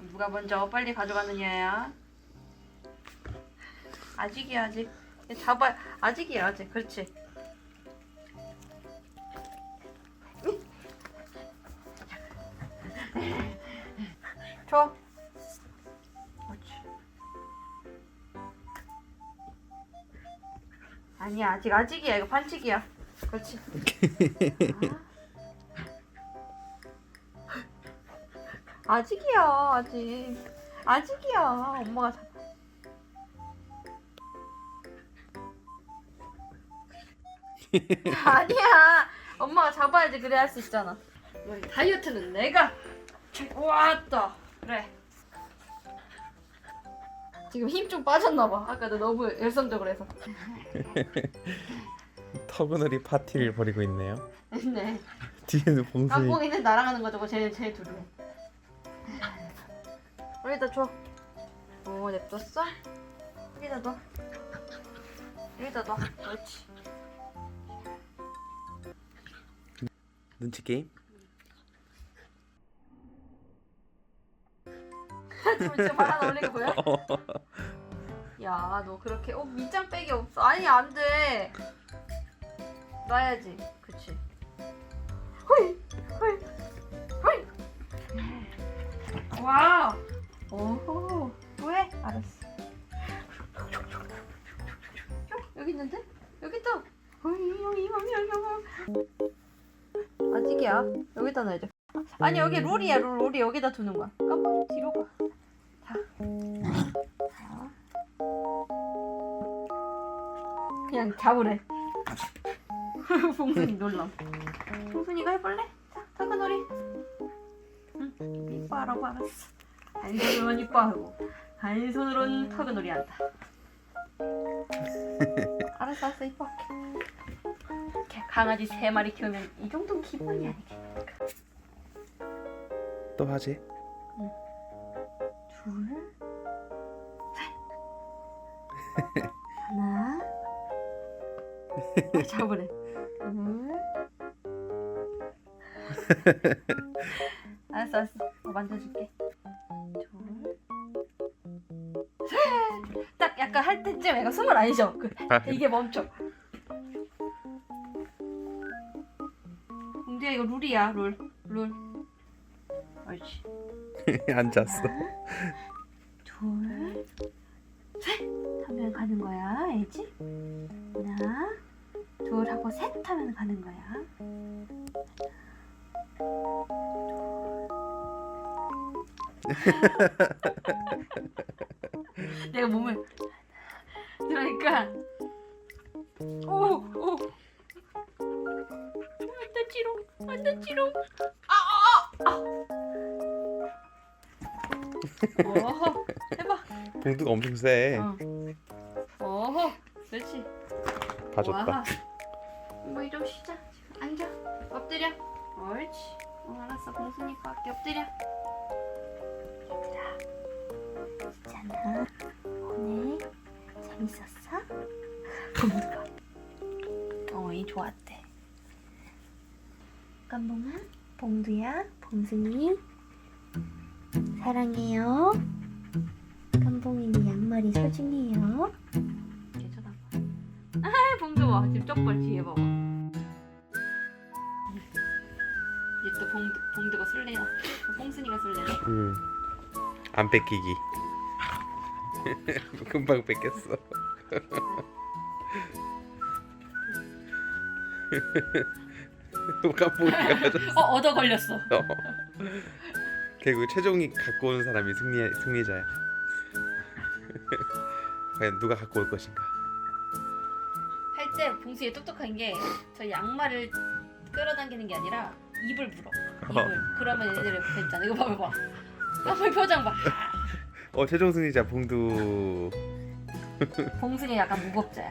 누가 먼저 빨리 가져가느냐야. 아직이야 아직. 얘 잡아 아직이야 아직. 그렇지. 줘. 그렇지. 아니야 아직 아직이야 이거 반칙이야. 그렇지. 아. 아직이야 아직. 아직이야 엄마가 잡. 아니야 엄마가 잡아야지 그래 할수 있잖아. 뭐, 다이어트는 내가 왔다 그래. 지금 힘 좀 빠졌나 봐. 아까 나 너무 열성적으로 해서. 터그놀이 파티를 벌이고 있네요. 네. 뒤에는 봉순이. 나랑 하는 거죠. 제, 제 둘이. 여기다 줘. 오, 냅뒀어? 여기다 놔. 여기다 놔. 그렇지. 눈치 게임? 지금 진짜 말 하나 올린 거 보여? 야, 너 그렇게 어 밑장 빼기 없어. 아니 안 돼. 놔야지. 그치. 호이, 호이, 호이. 와. 오호. 왜? 알았어. 여기 있는데? 여기 호이. 아직이야. 여기다 놔야죠. 아니 여기 룰이야 룰. 룰이 여기다 두는 거야. 깜빡이 뒤로 가. 자. 자. 그냥 잡으래. 봉순이 놀람. 봉순이가 해볼래? 자, 타가놀이. 응, 이뻐하라고 알았어. 한 손으로는 이뻐하고, 한 손으로는 타가놀이 한다. 알았어, 알았어, 이뻐할게. 이렇게 강아지 세 마리 키우면 이 정도는 기본이 아니게. 또 하지? 둘, 셋. 하나. 아, 잡으래. 둘. 알았어, 알았어. 어, 만져줄게. 약간 할 때쯤 애가 숨을 안 쉬어. 그, 이게 멈춰. 공주야 이거 룰이야 룰. 룰. 옳지. 앉았어. 둘, 셋 하면 가는 거야, 알지? 하나, 둘 하고 셋 하면 가는 거야. 내가 몸을 그러니까 오오 안돼 지롱 안돼 지롱 아아아 어허 해봐 봉두가 엄청 세. 어. 어허, 그렇지. 봐줬다. 와. 뭐좀 쉬자. 앉아. 엎드려. 옳지. 어, 알았어. 할게. 엎드려. 재밌었어? 봉두가. 어, 이 좋았대. 깜봉아, 봉두야, 봉순이. 사랑해요. 깜봉이는 양말이 소중해요. 아, 봉두 봐. 지금 쪽벌 뒤에 봐봐. 이제 또 봉두, 봉두가 술래나. 뽕순이가 술래나. 응. 안 뺏기기. 금방 뺏겼어. 깜빡이가 맞았어. 어, 얻어 걸렸어. 어. 결국 최종이 갖고 오는 사람이 승리 승리자야. 과연 누가 갖고 올 것인가? 할 때 봉순이 똑똑한 게 저 양말을 끌어당기는 게 아니라 입을 물어. 입을. 그러면 얘들이 됐잖아. 이거 봐봐 봐. 깜빡이 표정 봐. 어 최종 승리자 봉두. 봉순이 약간 무겁죠.